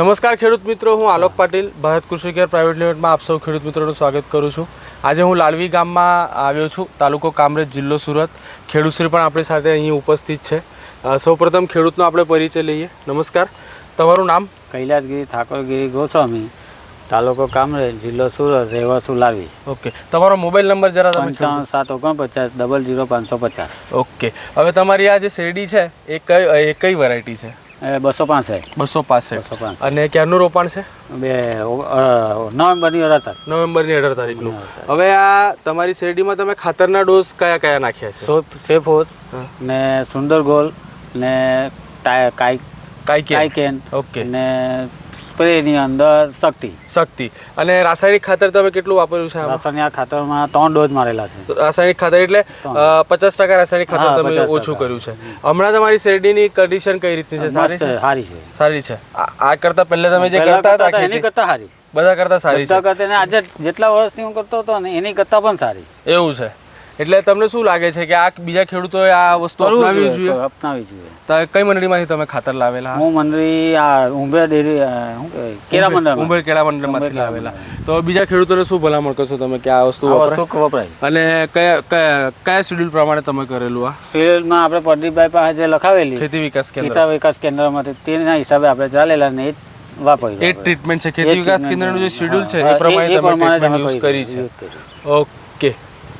નમસ્કાર ખેડૂત મિત્રો હું આલોક પાટીલ ભારત કૃષિ કેર પ્રાઇવેટ લિમિટેડમાં આપ સૌ ખેડૂત મિત્રોનું સ્વાગત કરું છું. આજે હું લાલવી ગામમાં આવ્યો છું તાલુકો કામરેજ જિલ્લો સુરત. ખેડૂતશ્રી પણ આપણી સાથે અહીં ઉપસ્થિત છે. સૌપ્રથમ ખેડૂતનો આપણે પરિચય લઈએ. નમસ્કાર. તમારું નામ? કૈલાસગીરી ઠાકોરગીરી ગોસ્વામી તાલુકો કામરેજ જિલ્લો સુરત રહેવાસું લાવી ઓકે. તમારો મોબાઈલ નંબર જરા પંચાણું સાત ઓગણપચાસ ડબલ જીરો પાંચસો પચાસ. ઓકે. હવે તમારી આ જે શેરડી છે એ કઈ એ કઈ વેરાયટી છે? બસો પાસઠ બસો પાસઠ અને ક્યારનું રોપાણ છે? બે નવેમ્બરની અઢાર નવેમ્બરની અઢાર તારીખનું. હવે આ તમારી શેરડીમાં તમે ખાતરના ડોઝ કયા કયા નાખ્યા છે? સેફોત ને સુંદર ગોલ ને ટાય- કાઈકેન ઓકે. અને સ્પ્રેની અંદર શક્તિ. શક્તિ. અને રાસાયણિક ખાતર તમે કેટલું વાપર્યું છે રાસાયણિક ખાતરમાં ત્રણ ડોઝ મારેલા છે. રાસાયણિક ખાતર એટલે પચાસ ટકા રાસાયણિક ખાતર તમે ઓછું કર્યું છે. હમણાં તમારી શેરડીની કન્ડિશન કઈ રીતની છે? સારી છે? સારી છે. સારી છે. આ કરતા પહેલા તમે જે કરતા હતા એની કરતા સારી બધા કરતા સારી છે. આજે જેટલા વર્ષથી હું કરતો હતો ને એની કરતા પણ સારી. એવું છે. એટલે તમને શું લાગે છે કે આ બીજા ખેડૂતોએ આ વસ્તુ અપનાવી જોઈએ, અપનાવી જોઈએ. તો કઈ મંડળીમાંથી તમે ખાતર લાવેલા? હું મંડળી આ ઉંબેર ડેરી કેરા મંડળ ઉંબેર કેળા મંડળમાંથી લાવેલા. તો બીજા ખેડૂતોને શું ભલામણ કરશો તમે કે આ વસ્તુ વપરાય? અને કયા કયા કયા શેડ્યુલ પ્રમાણે તમે કરેલું આ? શેડ્યુલમાં આપણે પ્રદીપભાઈ પાસે જે લખાવેલી ખેતી વિકાસ કેન્દ્ર. ખેતા વિકાસ કેન્દ્રમાંથી તેના હિસાબે આપણે ચાલેલા ને એ જ એ ટ્રીટમેન્ટ છે. ખેતી વિકાસ કેન્દ્રનું જે શેડ્યુલ છે એ પ્રમાણે તમે ટ્રીટમેન્ટ યુઝ કરી છે ઓકે